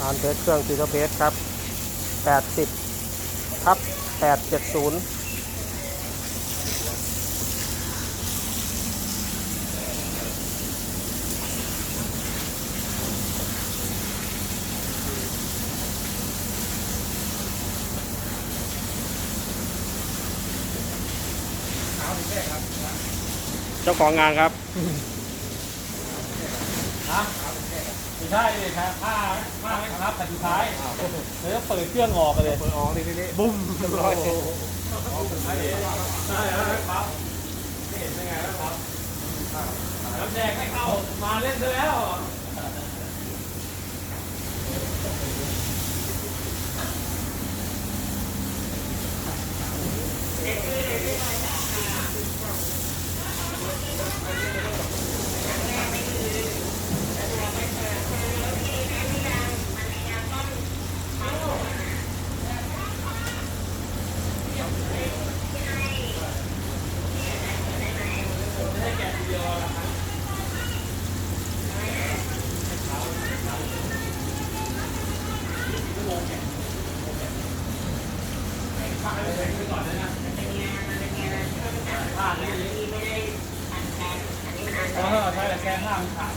อานเทสเครื่องซีโรเพสครับ 80ทับ870เจ้าของงานครับ นะไม่ ใช่เลยครับผ้าผ้าไม่ครับแต่สุดท้ายเลยต้องเปิดเครื่องออกกันเลยเปิดออกนี่นี่บุ้มเรียบร้อยใช่แล้วครับไม่เห็นยังไงแล้วครับน้ำแดงให้เข้ามาเล่นซะแล้วเออใช่แต่แกงข้างขาด